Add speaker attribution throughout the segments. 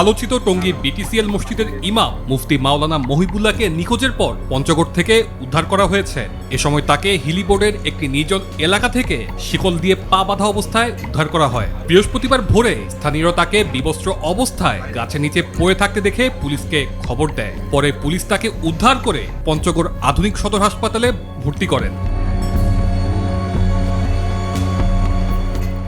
Speaker 1: আলোচিত টঙ্গী বিটিসিএল মসজিদের ইমাম মুফতি মাওলানা মহিবুল্লাহকে নিখোঁজের পর পঞ্চগড় থেকে উদ্ধার করা হয়েছে। এ সময় তাকে হিলিবোর্ডের একটি নির্জন এলাকা থেকে শিকল দিয়ে পা বাঁধা অবস্থায় উদ্ধার করা হয়। বৃহস্পতিবার ভোরে স্থানীয়রা তাকে বিবস্ত্র অবস্থায় গাছের নিচে পড়ে থাকতে দেখে পুলিশকে খবর দেয়। পরে পুলিশ তাকে উদ্ধার করে পঞ্চগড় আধুনিক সদর হাসপাতালে ভর্তি করেন।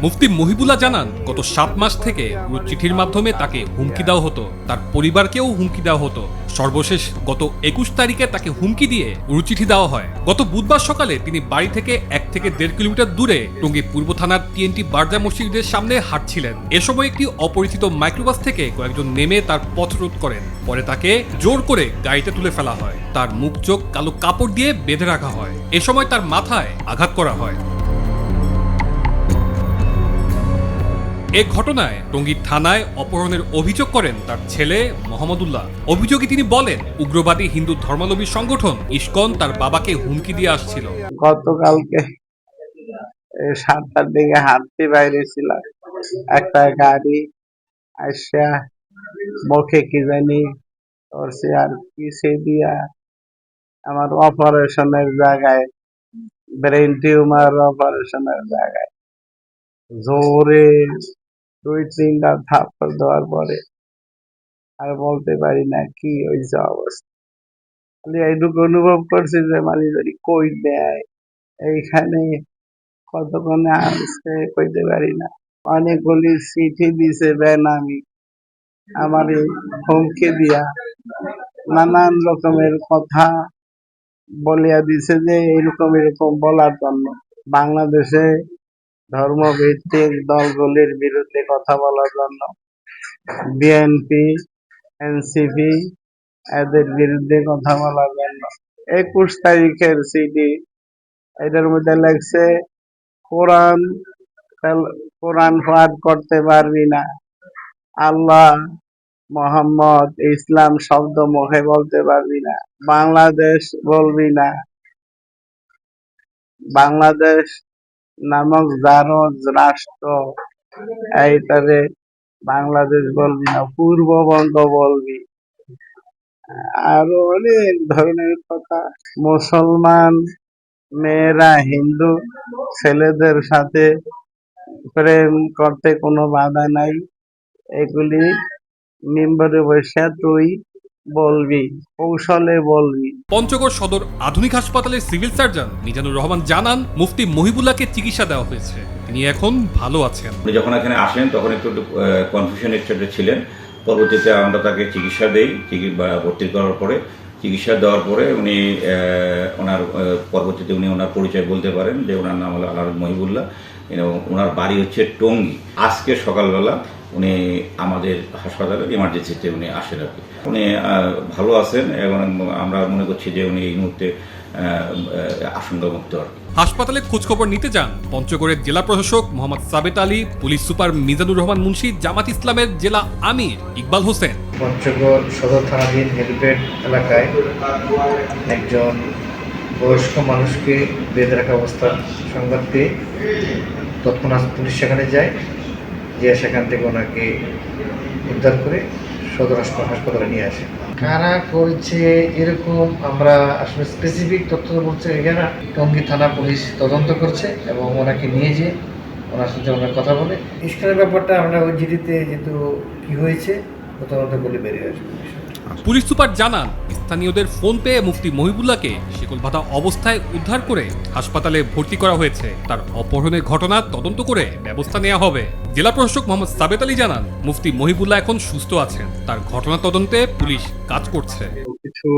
Speaker 1: মুফতি মহিবুল্লাহ জানান, গত সাত মাস থেকে চিঠির মাধ্যমে তাকে হুমকি দেওয়া হতো, তার পরিবারকেও হুমকি দেওয়া হতো। সর্বশেষ গত একুশ তারিখে তাকে হুমকি দিয়ে উড়ুচিঠি দেওয়া হয়। গত বুধবার সকালে তিনি বাড়ি থেকে এক থেকে দেড় কিলোমিটার দূরে টঙ্গী পূর্ব থানার টিএনটি বারজা মসজিদের সামনে হাঁটছিলেন। এ সময় একটি অপরিচিত মাইক্রোবাস থেকে কয়েকজন নেমে তার পথ রোধ করেন। পরে তাকে জোর করে গাড়িতে তুলে ফেলা হয়। তার মুখ চোখ কালো কাপড় দিয়ে বেঁধে রাখা হয়। এ সময় তার মাথায় আঘাত করা হয়। এ ঘটনায় টঙ্গী থানায় অপহরণের অভিযোগ করেন তার ছেলে মোহাম্মদুল্লাহ। অভিযোগে তিনি বলেন, উগ্রবাদী হিন্দু ধর্মাবলম্বী সংগঠন ইস্কন তার বাবাকে হুমকি দিয়ে আসছিল।
Speaker 2: গতকালকে সাতটার দিকে হাঁটতে বাইরে ছিলাম একটা গাড়ি আসা মুখে কি জানি করছে আর পিছে দিয়া আমার অপারেশনের জায়গায়, ব্রেন টিউমার অপারেশনের জায়গায়। জোরে দুই তিনটা থাপ্পড় দেওয়ার পরে আর বলতে পারি না কি হয়েছে অবস্থা। খালি এইটুকু অনুভব করছি যে মানে যদি কই দেয়, এইখানে কতক্ষণে আসছে কইতে পারি না। অনেকগুলি চিঠি দিছে বেনামি, আমার হুমকি দিয়া নানান রকমের কথা বলিয়া দিছে যে এরকম এরকম বলার জন্য। বাংলাদেশে ধর্মভিত্তিক দলগুলির বিরুদ্ধে কথা বলার জন্য বিএনপি এনসিপি এদের বিরুদ্ধে কথা বলার জন্য। একুশ তারিখের সিডি এটার মধ্যে লেখছে, কোরআন কোরআন পাঠ করতে পারবি না। আল্লাহ মোহাম্মদ ইসলাম শব্দ মুখে বলতে পারবি না। বাংলাদেশ বলবি না। বাংলাদেশ নামক জারজ রাষ্ট্র। এইটারে বাংলাদেশ বলবি না পূর্ববঙ্গ বলবি। আরও অনেক ধরনের কথা। মুসলমান মেয়েরা হিন্দু ছেলেদের সাথে প্রেম করতে কোনো বাধা নাই। এগুলি মেম্বারে বসে তুই বলবি কৌশলে বলবি।
Speaker 1: পঞ্চগড় সদর আধুনিক হাসপাতালের সিভিল সার্জন মিজানুর রহমান জানান মুফতি মহিবুল্লাহকে চিকিৎসা দেওয়া হয়েছে। তিনি এখন ভালো আছেন।
Speaker 3: উনি যখন এখানে আসেন তখন একটু কনফিউশন স্টেটে ছিলেন। পরবর্তীতে আমরা তাকে চিকিৎসা দেই ভর্তি করার পরে। চিকিৎসা দেওয়ার পরে উনি আহ, ওনার পরবর্তীতে উনি ওনার পরিচয় বলতে পারেন যে ওনার নাম হলো আল্লাহ মহিবুল্লাহ। এবং ওনার বাড়ি হচ্ছে টঙ্গী। আজকে সকালবেলা উনি আমাদের হাসপাতালের ইমার্জেন্সিতে উনি আসেন আর কি। উনি ভালো আছেন এবং আমরা মনে করছি যে উনি এই মুহূর্তে আশঙ্কামুক্ত আর কি।
Speaker 1: হাসপাতালে খোঁজখবর নিতে যান পঞ্চগড়ের জেলা প্রশাসক মোহাম্মদ সাবেত আলী পুলিশ সুপার মিজানুর রহমান মুন্সি জামাত ইসলামের জেলা আমির ইকবাল হোসেন।
Speaker 4: পঞ্চগড় সদর থানাধীন হেলপেড এলাকায় একজন বয়স্ক মানুষকে বেঁধে রাখা অবস্থা। সংবাদ পেয়ে তৎক্ষণাৎ পুলিশ সেখানে যায়। যে সেখান থেকে ওনাকে উদ্ধার করে সদর হাসপাতালে নিয়ে আসে। কারা করেছে এরকম আমরা আসলে স্পেসিফিক তথ্য বলছে এখানে টঙ্গি থানা পুলিশ তদন্ত করছে এবং ওনাকে নিয়ে যেয়ে ওনার সাথে ওনার কথা বলে। ইস্কানের ব্যাপারটা আমরা ওই জিডিতে যেহেতু কী হয়েছে তদন্ত বলে বেরিয়ে আসবে।
Speaker 1: পুলিশ সুপার জানান, স্থানীয়দের ফোন পেয়ে মুফতি মহিবুল্লাহকে শিকল বাঁধা অবস্থায় উদ্ধার করে হাসপাতালে ভর্তি করা হয়েছে। তার অপহরণের ঘটনা তদন্ত করে ব্যবস্থা নেওয়া হবে। জেলা প্রশাসক মোহাম্মদ সাবেত আলী জানান, মুফতি মহিবুল্লাহ এখন সুস্থ আছেন। তার ঘটনা তদন্তে পুলিশ কাজ করছে।
Speaker 5: কিছু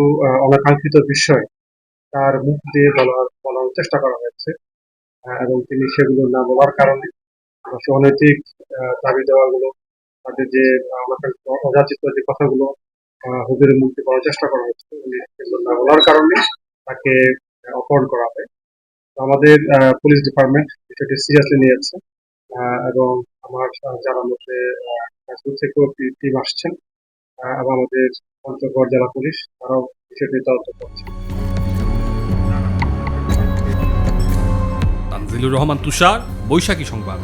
Speaker 5: অনাকাঙ্ক্ষিত বিষয় তার মুখ দিয়ে বলার বলার চেষ্টা করা হয়েছে। এবং তিনি সেগুলো না বলার কারণে অনৈতিক দাবি দেওয়াগুলো, তাদের যে অনাকাঙ্ক্ষিত, অযাচিত যে কথাগুলো হুজুরের মুক্তি করার চেষ্টা করা হয়েছে উনি সেগুলো না বলার কারণে তাকে অপহরণ করা হয়। আমাদের পুলিশ ডিপার্টমেন্ট বিষয়টি সিরিয়াসলি নিয়েছে এবং আমার আহ, জানানো যে আহ, ফেসবুক থেকেও টিম আসছেন এবং আমাদের পঞ্চগড় জেলা পুলিশ তারাও বিষয়টি তদন্ত করছে।
Speaker 1: তানজিলুর রহমান তুষার বৈশাখী সংবাদ।